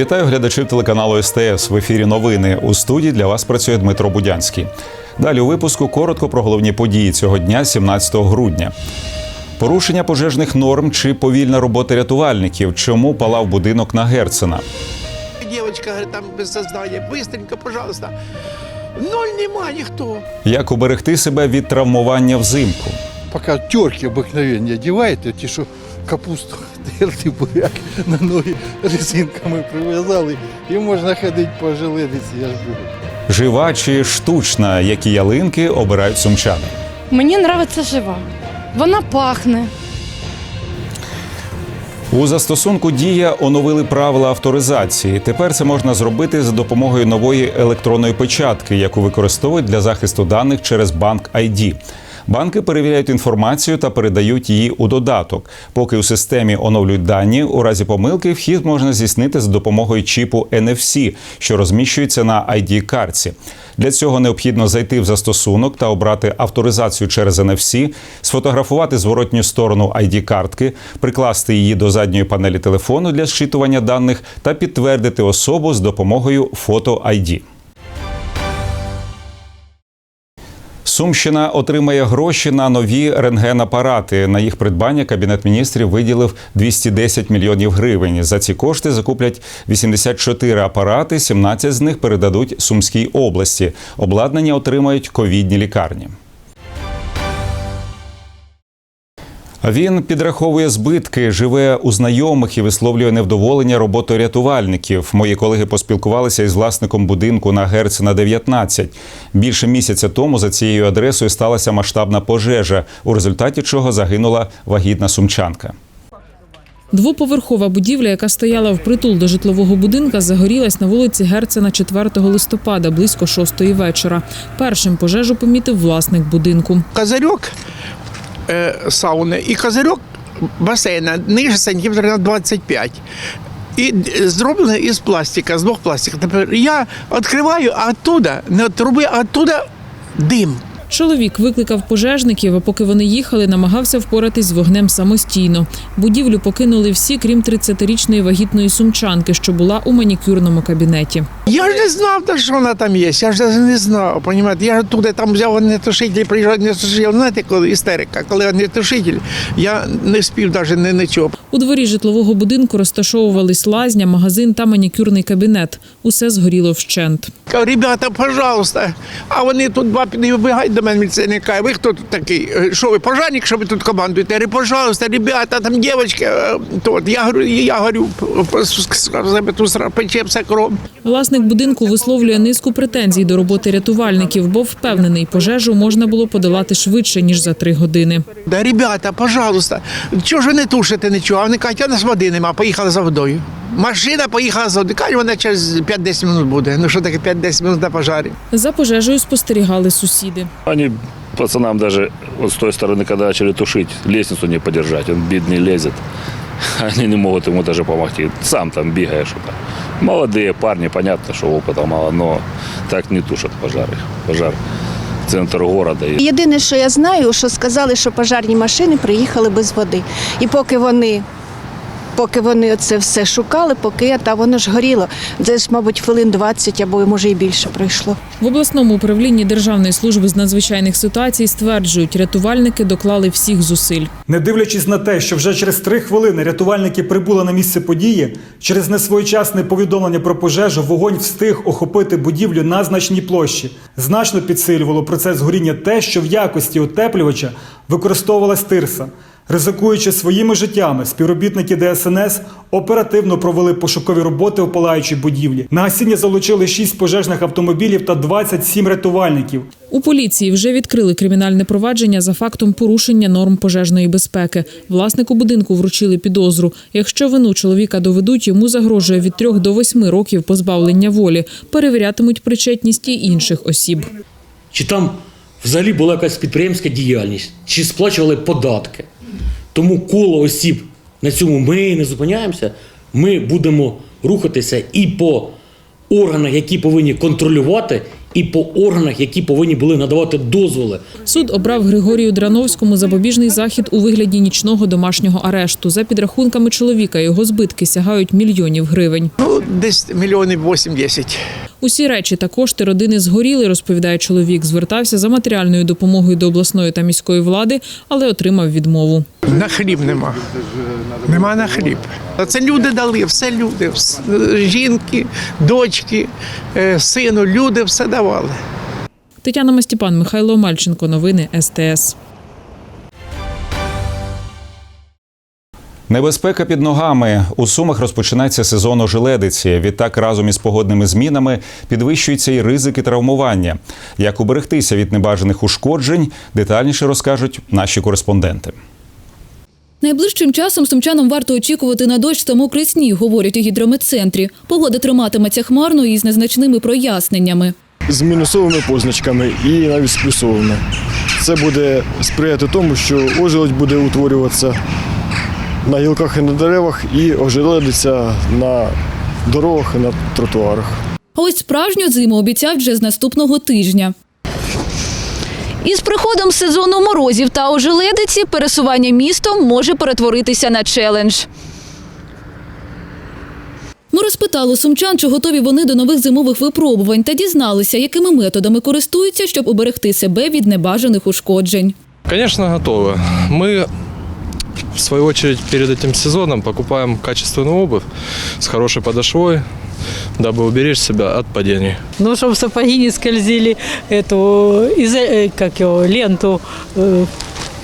Вітаю глядачів телеканалу СТС. В ефірі новини. У студії для вас працює Дмитро Будянський. Далі у випуску коротко про головні події цього дня, 17 грудня. Порушення пожежних норм чи повільна робота рятувальників. Чому палав будинок на Герцена? Девочка говорит, там без сознания. Быстренько, пожалуйста. Ноль нема ніхто. Як уберегти себе від травмування взимку? пока терки обыкновенные одевает, эти, что капусту терти буряк на ноги резинками прив'язали, і можна ходити по железиці, я ж говорю. Жива чи штучна, які ялинки обирають сумчани? Мені подобається жива. Вона пахне. У застосунку Дія оновили правила авторизації. Тепер це можна зробити за допомогою нової електронної печатки, яку використовують для захисту даних через банк ID. Банки перевіряють інформацію та передають її у додаток. Поки у системі оновлюють дані, у разі помилки вхід можна здійснити за допомогою чіпу NFC, що розміщується на id картці Для цього необхідно зайти в застосунок та обрати авторизацію через NFC, сфотографувати зворотню сторону id картки прикласти її до задньої панелі телефону для зчитування даних та підтвердити особу з допомогою фото ID. Сумщина отримає гроші на нові рентген-апарати. На їх придбання кабінет міністрів виділив 210 мільйонів гривень. За ці кошти закуплять 84 апарати, 17 з них передадуть Сумській області. Обладнання отримають ковідні лікарні. Він підраховує збитки, живе у знайомих і висловлює невдоволення роботою рятувальників. Мої колеги поспілкувалися із власником будинку на Герцена 19. Більше місяця тому за цією адресою сталася масштабна пожежа, у результаті чого загинула вагітна сумчанка. Двоповерхова будівля, яка стояла впритул до житлового будинка, загорілась на вулиці Герцена 4 листопада близько 6 вечора. Першим пожежу помітив власник будинку. Козирьок е, сауни і козирьок басейна ниже сантиметр на 25. І зроблено із пластика, з двох пластиків. Тепер я відкриваю, оттуда, не труби, а оттуда дим. Чоловік викликав пожежників, а поки вони їхали, намагався впоратись з вогнем самостійно. Будівлю покинули всі, крім 30-річної вагітної сумчанки, що була у манікюрному кабінеті. Я ж не знав, що вона там є. Я ж не знав. Понімаєте? Я ж туди там взяв огнетушитель, приїжджав огнетушитель. Знаєте, коли істерика, коли огнетушитель, я не спів навіть не нічого. У дворі житлового будинку розташовувались лазня, магазин та манікюрний кабінет. Усе згоріло вщент. Ребята, пожалуйста. А вони тут два підбігають до мене міліціонер, каже, ви хто тут такий? Е, Що ви, пожарник, що ви тут командуєте? Я говорю, пожалуйста, ребята, там дівчатки. е, Тут. Я говорю, я говорю, себе тут сра- пече все кров. Власник будинку висловлює низку претензій до роботи рятувальників, бо впевнений, пожежу можна було подолати швидше ніж за три години. Да, ребята, пожалуйста, чого ж ви не тушите нічого? А вони кажуть, а нас води нема, поїхали за водою. Машина поїхала за водою. Кажуть, вона через 5-10 минут буде. Ну що таке 5-10 минут на пожарі? За пожежею спостерігали сусіди. Они пацанам даже вот с той стороны, когда начали тушить, лестницу не подержать. Он бедный лезет. Они не могут ему даже помогти. Сам там бегаешь. это. Молодые парни, понятно, что опыта мало, но так не тушат пожары. Пожар центр города. И Єдине, що я знаю, що сказали, що пожарні машини приїхали без води. І поки вони, поки вони це все шукали, поки та воно ж горіло. Це ж, мабуть, хвилин 20 або може і більше пройшло. В обласному управлінні Державної служби з надзвичайних ситуацій стверджують, рятувальники доклали всіх зусиль. Не дивлячись на те, що вже через три хвилини рятувальники прибули на місце події, через несвоєчасне повідомлення про пожежу вогонь встиг охопити будівлю на значній площі. Значно підсилювало процес горіння те, що в якості утеплювача використовувалась тирса. Ризикуючи своїми життями, співробітники ДСНС оперативно провели пошукові роботи у палаючій будівлі. На гасіння залучили 6 пожежних автомобілів та 27 рятувальників. У поліції вже відкрили кримінальне провадження за фактом порушення норм пожежної безпеки. Власнику будинку вручили підозру. Якщо вину чоловіка доведуть, йому загрожує від 3 до 8 років позбавлення волі. Перевірятимуть причетність і інших осіб. чи там взагалі була якась підприємська діяльність, чи сплачували податки. Тому коло осіб на цьому ми не зупиняємося. Ми будемо рухатися і по органах, які повинні контролювати і по органах, які повинні були надавати дозволи. Суд обрав Григорію Драновському запобіжний захід у вигляді нічного домашнього арешту. За підрахунками чоловіка його збитки сягають мільйонів гривень. Ну, десь мільйонів 8-10. Усі речі та кошти родини згоріли, розповідає чоловік. Звертався за матеріальною допомогою до обласної та міської влади, але отримав відмову. На хліб нема. Нема на хліб. А Це люди дали, все люди. Жінки, дочки, е, сину, люди все давали. Тетяна Мастіпан, Михайло Мальченко. Новини СТС. Небезпека під ногами у сумах розпочинається сезон ожеледиці. Відтак разом із погодними змінами підвищуються і ризики травмування. Як уберегтися від небажаних ушкоджень, детальніше розкажуть наші кореспонденти. Найближчим часом сумчанам варто очікувати на дощ та мокрий сніг, говорять у гідрометцентрі. Погода триматиметься хмарною і з незначними проясненнями. З мінусовими позначками і навіть з плюсовими. Це буде сприяти тому, що ожеледь буде утворюватися на гілках і на деревах і ожеледиться на дорогах і на тротуарах. А ось справжню зиму обіцяють вже з наступного тижня. Із приходом сезону морозів та ожеледиці пересування містом може перетворитися на челендж. Ми розпитали сумчан, чи готові вони до нових зимових випробувань та дізналися, якими методами користуються, щоб уберегти себе від небажаних ушкоджень. Конечно, готовы. Мы, в свою очередь, перед этим сезоном покупаем качественную обувь с хорошей подошвой, дабы уберечь себя от падений. Ну, чтобы сапоги не скользили, эту, из, э, как его, ленту э,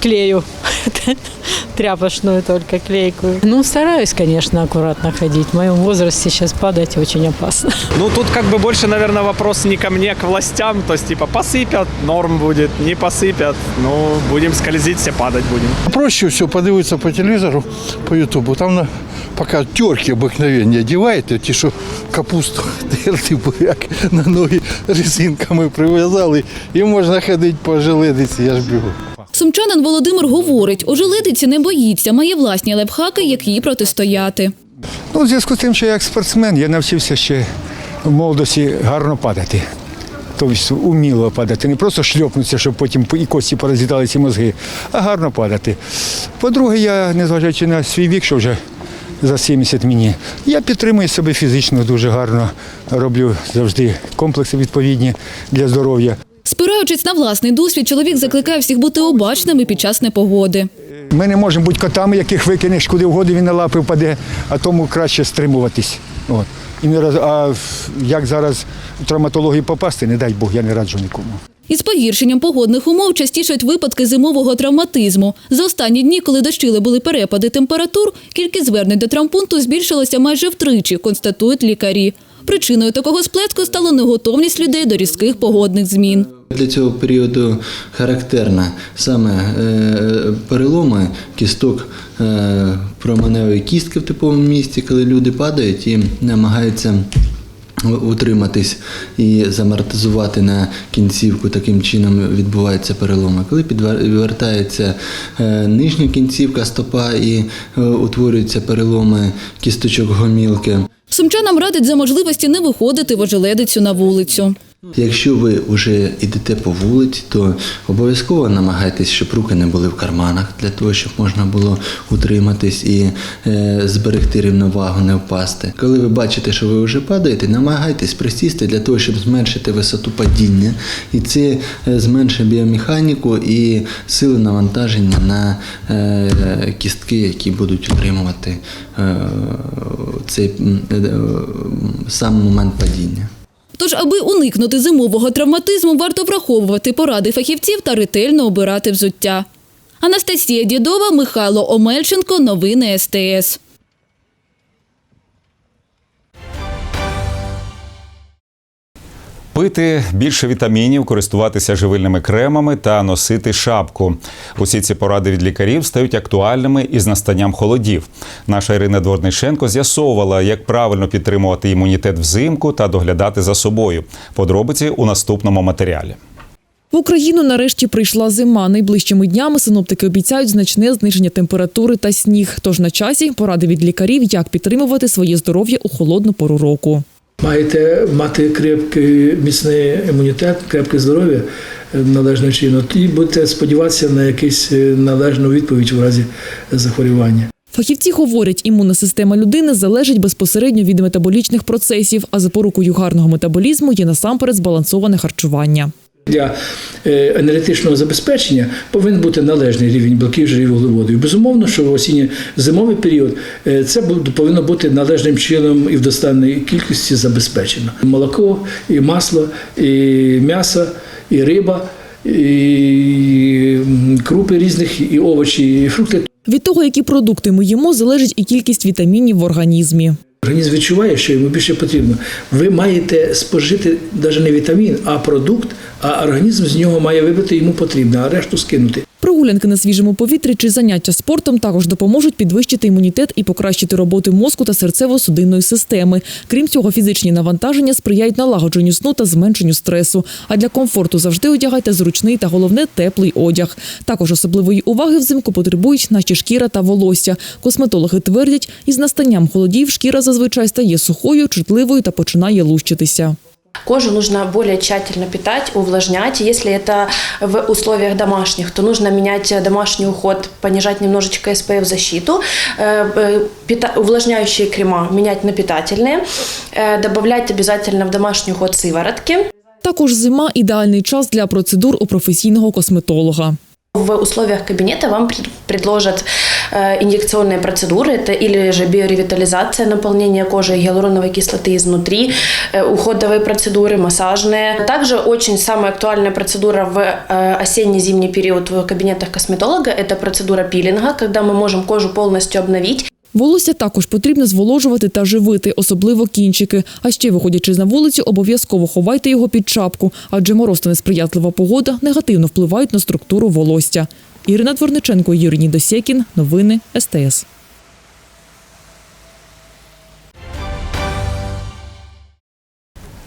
клею, тряпочную только клейкую. Ну, стараюсь, конечно, аккуратно ходить. В моем возрасте сейчас падать очень опасно. Ну, тут как бы больше, наверное, вопрос не ко мне, а к властям. То есть, типа, посыпят, норм будет, не посыпят, ну, будем скользить, все падать будем. Проще все подивитися по телевізору, по Ютубу. Там на, поки терки обикновенні одягаєте, ті, що капусту терти буряк на ноги резинками прив'язали, і можна ходити по желедиці, я ж бігу. Сумчанин Володимир говорить, ожеледиці не боїться, має власні лепхаки, як їй протистояти. Ну, у зв'язку з тим, що я як спортсмен, я навчився ще в молодості гарно падати. Тобто уміло падати. Не просто шльопнутися, щоб потім і кості порозліталися і мозги, а гарно падати. По-друге, я, незважаючи на свій вік, що вже за 70 мені, я підтримую себе фізично дуже гарно, роблю завжди комплекси відповідні для здоров'я. Спираючись на власний досвід, чоловік закликає всіх бути обачними під час непогоди. Ми не можемо бути котами, яких викинеш, куди вгоду він на лапи впаде, а тому краще стримуватись. От. І не раз, а як зараз в травматологію попасти, не дай Бог, я не раджу нікому. Із погіршенням погодних умов частішають випадки зимового травматизму. За останні дні, коли дощили були перепади температур, кількість звернень до травмпункту збільшилася майже втричі, констатують лікарі. Причиною такого сплеску стала неготовність людей до різких погодних змін. Для цього періоду характерна саме е, переломи кісток е, променевої кістки в типовому місці, коли люди падають і намагаються утриматись і замортизувати на кінцівку. Таким чином відбуваються переломи. Коли підвертається е, нижня кінцівка стопа і утворюються переломи кісточок гомілки. Сумчанам радить за можливості не виходити в ожеледицю на вулицю. Якщо ви вже йдете по вулиці, то обов'язково намагайтесь, щоб руки не були в карманах, для того, щоб можна було утриматись і е, зберегти рівновагу, не впасти. Коли ви бачите, що ви вже падаєте, намагайтесь присісти для того, щоб зменшити висоту падіння, і це е, зменшить біомеханіку і сили навантаження на е, кістки, які будуть утримувати е, цей е, е, сам момент падіння. Тож, аби уникнути зимового травматизму, варто враховувати поради фахівців та ретельно обирати взуття. Анастасія Дідова, Михайло Омельченко. Новини СТС. Пити більше вітамінів, користуватися живильними кремами та носити шапку. Усі ці поради від лікарів стають актуальними із настанням холодів. Наша Ірина Дворниченко з'ясовувала, як правильно підтримувати імунітет взимку та доглядати за собою. Подробиці у наступному матеріалі. В Україну нарешті прийшла зима. Найближчими днями синоптики обіцяють значне зниження температури та сніг. Тож на часі поради від лікарів, як підтримувати своє здоров'я у холодну пору року. Маєте мати крепкий міцний імунітет, крепке здоров'я е, належним чином, і будете сподіватися на якусь е, належну відповідь у разі захворювання. Фахівці говорять, імунна система людини залежить безпосередньо від метаболічних процесів, а запорукою гарного метаболізму є насамперед збалансоване харчування. Для е, енергетичного забезпечення повинен бути належний рівень білків, жирів, вуглеводів. Безумовно, що в осінньо-зимовий період е, це повинно бути належним чином і в достатній кількості забезпечено. Молоко, і масло, і м'ясо, і риба, і крупи різних, і овочі, і фрукти. Від того, які продукти ми їмо, залежить і кількість вітамінів в організмі. Організм відчуває, що йому більше потрібно. Ви маєте спожити навіть не вітамін, а продукт, а організм з нього має вибити йому потрібне, а решту скинути. Прогулянки на свіжому повітрі чи заняття спортом також допоможуть підвищити імунітет і покращити роботу мозку та серцево-судинної системи. Крім цього, фізичні навантаження сприяють налагодженню сну та зменшенню стресу. А для комфорту завжди одягайте зручний та головне теплий одяг. Також особливої уваги взимку потребують наші шкіра та волосся. Косметологи твердять, із настанням холодів шкіра зазвичай стає сухою, чутливою та починає лущитися. Кожу нужно более тщательно питать, увлажнять. Если это в условиях домашних, то нужно менять домашний уход, понижать немножечко SPF защиту, э, э, пита- увлажняющие крема менять на питательные, э, добавлять обязательно в домашний уход сыворотки. Також зима ідеальний час для процедур у професійного косметолога. В условиях кабинета вам пред- предложат э, инъекционные процедуры, это или же биоревитализация, наполнение кожи гиалуроновой кислоты изнутри, э, уходовые процедуры, массажные. Также очень самая актуальная процедура в э, осенне-зимний период в кабинетах косметолога – это процедура пилинга, когда мы можем кожу полностью обновить. Волосся також потрібно зволожувати та живити, особливо кінчики. А ще, виходячи на вулицю, обов'язково ховайте його під шапку, адже мороз та несприятлива погода негативно впливають на структуру волосся. Ірина Дворниченко, Юрій Нідосєкін. Новини СТС.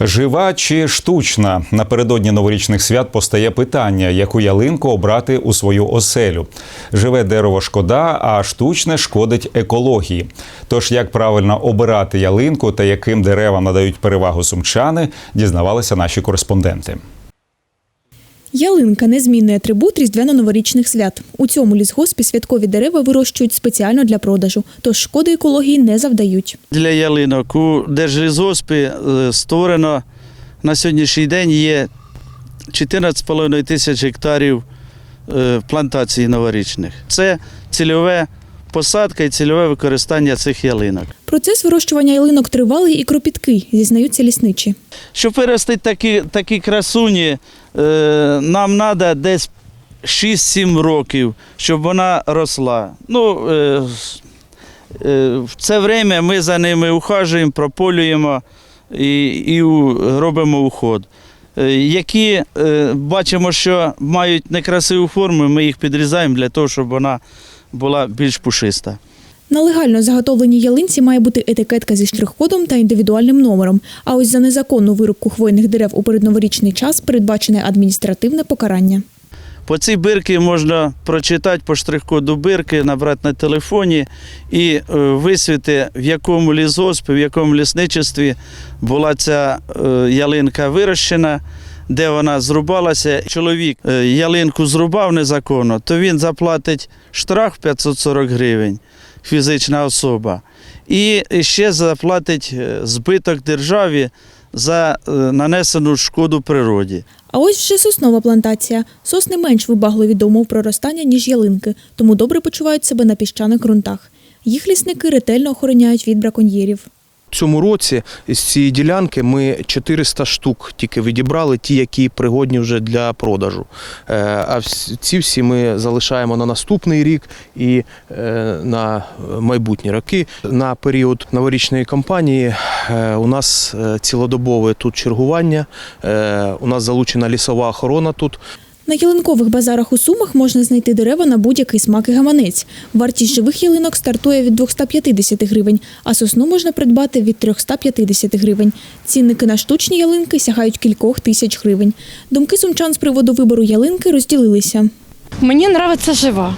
Жива чи штучна напередодні новорічних свят постає питання, яку ялинку обрати у свою оселю. Живе дерево шкода, а штучне шкодить екології. Тож як правильно обирати ялинку та яким деревам надають перевагу сумчани, дізнавалися наші кореспонденти. Ялинка незмінний атрибут різдвяно-новорічних свят. У цьому лісгоспі святкові дерева вирощують спеціально для продажу, тож шкоди екології не завдають. Для ялинок у Держлісгоспі е, створено на сьогоднішній день є 14,5 тисяч гектарів е, плантацій новорічних. Це цільове посадка і цільове використання цих ялинок. Процес вирощування ялинок тривалий і кропіткий, зізнаються лісничі. Щоб виростити такі, такі красуні, е, нам треба десь 6-7 років, щоб вона росла. Ну, е, е, в це время ми за ними ухажуємо, прополюємо і, і робимо уход. Які бачимо, що мають некрасиву форму, ми їх підрізаємо для того, щоб вона була більш пушиста. На легально заготовленій ялинці має бути етикетка зі штрих-кодом та індивідуальним номером. А ось за незаконну вирубку хвойних дерев у передноворічний час передбачене адміністративне покарання. По цій бирці можна прочитати по штрих-коду бирки, набрати на телефоні і е, висвіти, в якому лісгоспі, в якому лісничестві була ця е, ялинка вирощена, де вона зрубалася. Чоловік е, ялинку зрубав незаконно, то він заплатить штраф 540 гривень, фізична особа, і ще заплатить е, збиток державі за е, нанесену шкоду природі. А ось вже соснова плантація. Сосни менш вибагливі до умов проростання, ніж ялинки, тому добре почувають себе на піщаних ґрунтах. Їх лісники ретельно охороняють від браконьєрів. Цьому році з цієї ділянки ми 400 штук тільки відібрали, ті, які пригодні вже для продажу. Е, А ці всі ми залишаємо на наступний рік і е, на майбутні роки. На період новорічної кампанії е, у нас цілодобове тут чергування, у нас залучена лісова охорона тут. На ялинкових базарах у Сумах можна знайти дерева на будь-який смак і гаманець. Вартість живих ялинок стартує від 250 гривень, а сосну можна придбати від 350 гривень. Цінники на штучні ялинки сягають кількох тисяч гривень. Думки сумчан з приводу вибору ялинки розділилися. Мені подобається жива.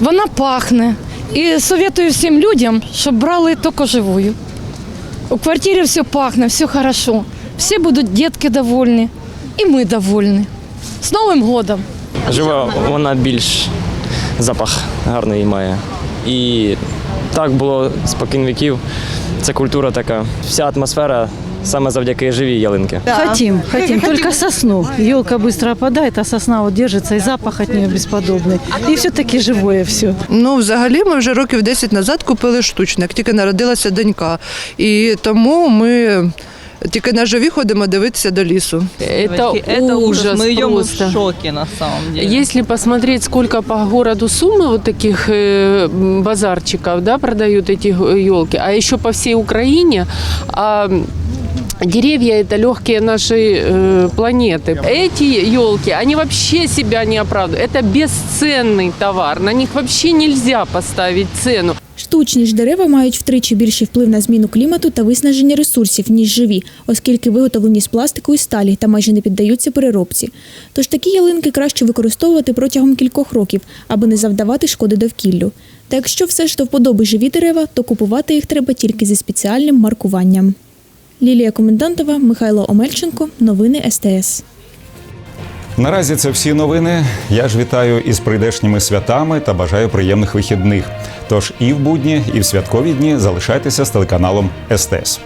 Вона пахне. І советую всім людям, щоб брали тільки живую. У квартире все пахнет, все хорошо. Все будут детки довольны. И мы довольны. С Новым годом! Жива вона більш запах гарний має. І так було спокійно віків. Це культура така. Вся атмосфера саме завдяки живій ялинки. Хотим, хотим, только сосну. Елка быстро опадает, а сосна вот держится, и запах от нее бесподобный. И все-таки живое все. Ну, взагалі, ми вже років 10 назад купили штучник, тільки народилася донька. І тому ми тільки на живі ходимо дивитися до лісу. Это, ужас, Мы идем просто. в шоке на самом деле. Если посмотреть, сколько по городу Сумы вот таких э, м, базарчиков, да, продают эти елки, а еще по всей Украине, а, Деревья это легкие нашей э, планеты. Эти елки, они вообще себя не оправдывают. Это бесценный товар. На них вообще нельзя поставить цену. Штучні ж дерева мають втричі більший вплив на зміну клімату та виснаження ресурсів, ніж живі, оскільки виготовлені з пластику і сталі та майже не піддаються переробці. Тож такі ялинки краще використовувати протягом кількох років, аби не завдавати шкоди довкіллю. Та якщо все ж до вподоби живі дерева, то купувати їх треба тільки зі спеціальним маркуванням. Лілія Комендантова, Михайло Омельченко. Новини СТС. Наразі це всі новини. Я ж вітаю із прийдешніми святами та бажаю приємних вихідних. Тож і в будні, і в святкові дні залишайтеся з телеканалом СТС.